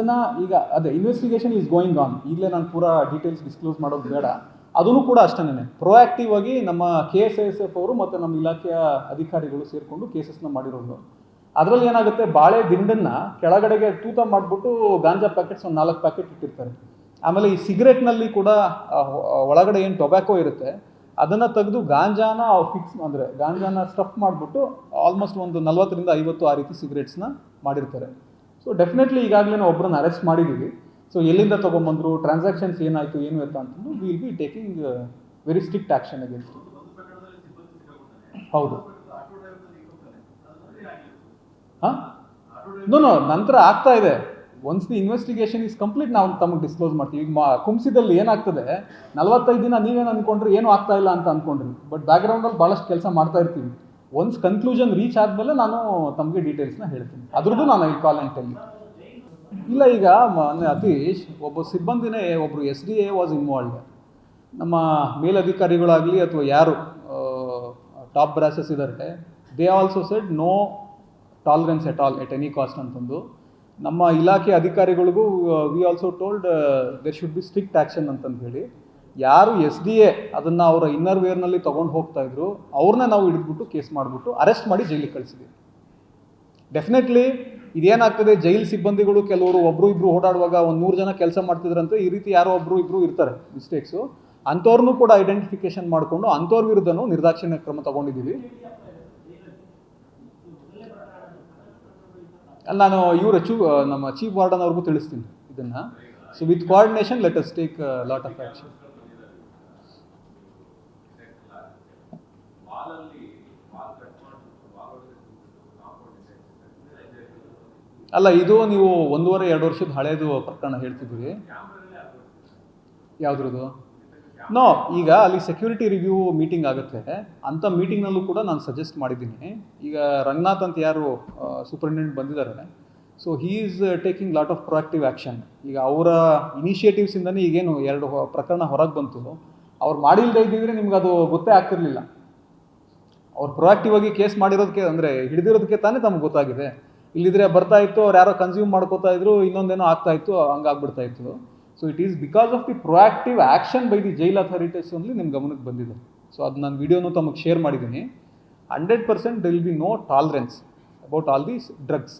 ಅದನ್ನ ಈಗ ಅದೇ ಇನ್ವೆಸ್ಟಿಗೇಷನ್ ಈಸ್ ಗೋಯಿಂಗ್ ಆನ್ ಈಗಲೇ ನಾನು ಪೂರಾ ಡೀಟೇಲ್ಸ್ ಡಿಸ್ಕ್ಲೋಸ್ ಮಾಡೋದು ಬೇಡ. ಅದನ್ನು ಕೂಡ ಅಷ್ಟೇನೆ ಪ್ರೊಆಕ್ಟಿವ್ ಆಗಿ ನಮ್ಮ ಕೆ ಎಸ್ ಎಫ್ ಅವರು ಮತ್ತು ನಮ್ಮ ಇಲಾಖೆಯ ಅಧಿಕಾರಿಗಳು ಸೇರಿಕೊಂಡು ಕೇಸಸ್ನ ಮಾಡಿರೋದು. ಅದರಲ್ಲಿ ಏನಾಗುತ್ತೆ? ಬಾಳೆ ದಿಂಡನ್ನ ಕೆಳಗಡೆಗೆ ತೂತ ಮಾಡಿಬಿಟ್ಟು ಗಾಂಜಾ ಪ್ಯಾಕೆಟ್ಸ್ ಒಂದು ನಾಲ್ಕು ಪ್ಯಾಕೆಟ್ ಇಟ್ಟಿರ್ತಾರೆ. ಆಮೇಲೆ ಈ ಸಿಗರೆಟ್ನಲ್ಲಿ ಕೂಡ ಒಳಗಡೆ ಏನು ಟೊಬ್ಯಾಕೋ ಇರುತ್ತೆ, ಅದನ್ನು ತೆಗೆದು ಗಾಂಜಾನ ಫಿಕ್ಸ್ ಅಂದರೆ ಗಾಂಜಾನ ಸ್ಟಫ್ ಮಾಡಿಬಿಟ್ಟು ಆಲ್ಮೋಸ್ಟ್ ಒಂದು ನಲ್ವತ್ತರಿಂದ ಐವತ್ತು ಆ ರೀತಿ ಸಿಗರೇಟ್ಸ್ನ ಮಾಡಿರ್ತಾರೆ. ಸೊ ಡೆಫಿನೆಟ್ಲಿ ಈಗಾಗಲೇ ನಾವು ಒಬ್ಬರನ್ನ ಅರೆಸ್ಟ್ ಮಾಡಿದ್ದೀವಿ ಸೊ ಎಲ್ಲಿಂದ ತೊಗೊಂಬಂದರು ಟ್ರಾನ್ಸಾಕ್ಷನ್ಸ್ ಏನಾಯಿತು, ಏನು ಎತ್ತ ಅಂತಂದು will be taking very strict action against ಹೌದು. ಹಾಂ? ನೋ ನೋ ನಂತರ ಆಗ್ತಾ ಇದೆ. Once the investigation is complete ನಾವು ತಮಗೆ ಡಿಸ್ಕ್ಲೋಸ್ ಮಾಡ್ತೀವಿ. ಈಗ ಮಾ, ಕುಂಸಿದಲ್ಲಿ ಏನಾಗ್ತದೆ, ನಲವತ್ತೈದು ದಿನ ನೀವೇನು ಅಂದ್ಕೊಂಡ್ರಿ ಏನೂ ಆಗ್ತಾ ಇಲ್ಲ ಅಂತ ಅಂದ್ಕೊಂಡ್ರಿ ಬಟ್ ಬ್ಯಾಕ್ಗ್ರೌಂಡಲ್ಲಿ ಭಾಳಷ್ಟು ಕೆಲಸ ಮಾಡ್ತಾ ಇರ್ತೀವಿ. ಒನ್ಸ್ ಕನ್ಕ್ಲೂಷನ್ ರೀಚ್ ಆದಮೇಲೆ ನಾನು ತಮಗೆ ಡೀಟೇಲ್ಸ್ನ ಹೇಳ್ತೀನಿ. ಅದ್ರದ್ದು ನಾನು ಈ ಕಾಲ್ ಟೆಲ್ಲಿ ಇಲ್ಲ ಈಗ ಮೊನ್ನೆ ಅತೀಶ್, ಒಬ್ಬ ಸಿಬ್ಬಂದಿನೇ ಒಬ್ಬರು S D A was involved ನಮ್ಮ ಮೇಲಧಿಕಾರಿಗಳಾಗಲಿ ಅಥವಾ ಯಾರು ಟಾಪ್ ಬ್ರಾಸಸ್ ಇದ್ದಾರೆ they also said no tolerance at all at any cost ಅಂತಂದು. ನಮ್ಮ ಇಲಾಖೆ ಅಧಿಕಾರಿಗಳಿಗೂ we also told there should be strict action ಅಂತಂದು ಹೇಳಿ. ಯಾರು ಎಸ್ ಡಿ ಎ ಅದನ್ನು ಅವರ ಇನ್ನರ್ ವೇರ್ನಲ್ಲಿ ತೊಗೊಂಡು ಹೋಗ್ತಾ ಇದ್ರು ಅವ್ರನ್ನ ನಾವು ಹಿಡಿದ್ಬಿಟ್ಟು ಕೇಸ್ ಮಾಡಿಬಿಟ್ಟು ಅರೆಸ್ಟ್ ಮಾಡಿ ಜೈಲಿಗೆ ಕಳಿಸಿದ್ವಿ. ಡೆಫಿನೆಟ್ಲಿ ಇದೇನಾಗ್ತದೆ, ಜೈಲ್ ಸಿಬ್ಬಂದಿಗಳು ಕೆಲವರು ಒಬ್ಬರು ಇಬ್ಬರು ಓಡಾಡುವಾಗ ಒಂದು ನೂರು ಜನ ಕೆಲಸ ಮಾಡ್ತಿದ್ರಂತೆ, ಈ ರೀತಿ ಯಾರೋ ಒಬ್ಬರು ಇಬ್ಬರು ಇರ್ತಾರೆ ಮಿಸ್ಟೇಕ್ಸು ಅಂಥವ್ರನ್ನೂ ಕೂಡ ಐಡೆಂಟಿಫಿಕೇಶನ್ ಮಾಡಿಕೊಂಡು ಅಂಥವ್ರ ವಿರುದ್ಧನೂ ನಿರ್ದಾಕ್ಷಿಣ್ಯ ಕ್ರಮ ತಗೊಂಡಿದ್ದೀವಿ. ನಾನು ಇವರ ಚೂ, ನಮ್ಮ ಚೀಫ್ ವಾರ್ಡನ್ ಅವ್ರಿಗೂ ತಿಳಿಸ್ತೀನಿ ಇದನ್ನು. So with coordination let us take lot of action ಅಲ್ಲ ಇದು ನೀವು ಒಂದೂವರೆ ಎರಡು ವರ್ಷದ ಹಳೇದು ಪ್ರಕರಣ ಹೇಳ್ತಿದ್ರಿ ಯಾವ್ದ್ರದ್ದು? ನೋ ಈಗ ಅಲ್ಲಿ ಸೆಕ್ಯೂರಿಟಿ ರಿವ್ಯೂ ಮೀಟಿಂಗ್ ಆಗುತ್ತೆ. ಅಂಥ ಮೀಟಿಂಗ್ನಲ್ಲೂ ಕೂಡ ನಾನು ಸಜೆಸ್ಟ್ ಮಾಡಿದ್ದೀನಿ. ಈಗ ರಂಗನಾಥ್ ಅಂತ ಯಾರು ಸೂಪರಿಂಟೆಂಡೆಂಟ್ ಬಂದಿದ್ದಾರೆ. So he is taking lot of proactive action ಈಗ ಅವರ ಇನಿಷಿಯೇಟಿವ್ಸಿಂದನೇ ಈಗೇನು ಎರಡು ಪ್ರಕರಣ ಹೊರಗೆ ಬಂತು. ಅವ್ರು ಮಾಡಿಲ್ಲದೆ ಇದ್ದಿದ್ರೆ ನಿಮ್ಗೆ ಅದು ಗೊತ್ತೇ ಆಗ್ತಿರ್ಲಿಲ್ಲ. ಅವ್ರು ಪ್ರೊಯಾಕ್ಟಿವ್ ಆಗಿ ಕೇಸ್ ಮಾಡಿರೋದಕ್ಕೆ ಅಂದರೆ ಹಿಡಿದಿರೋದಕ್ಕೆ ತಾನೇ ತಮ್ಗೆ ಗೊತ್ತಾಗಿದೆ. ಇಲ್ಲಿದ್ರೆ ಬರ್ತಾ ಇತ್ತು, ಅವ್ರು ಯಾರೋ ಕನ್ಸ್ಯೂಮ್ ಮಾಡ್ಕೋತಾ ಇದ್ರು, ಇನ್ನೊಂದೇನೋ ಆಗ್ತಾ ಇತ್ತು, ಹಂಗಾಗ್ಬಿಡ್ತಾ ಇತ್ತು. So it is because of the proactive action by the jail authorities ಅಲ್ಲಿ ನಿಮ್ಮ ಗಮನಕ್ಕೆ ಬಂದಿದೆ. ಸೊ ಅದು ನಾನು ವಿಡಿಯೋನು ತಮಗೆ ಶೇರ್ ಮಾಡಿದ್ದೀನಿ hundred percent there'll be no tolerance about all these drugs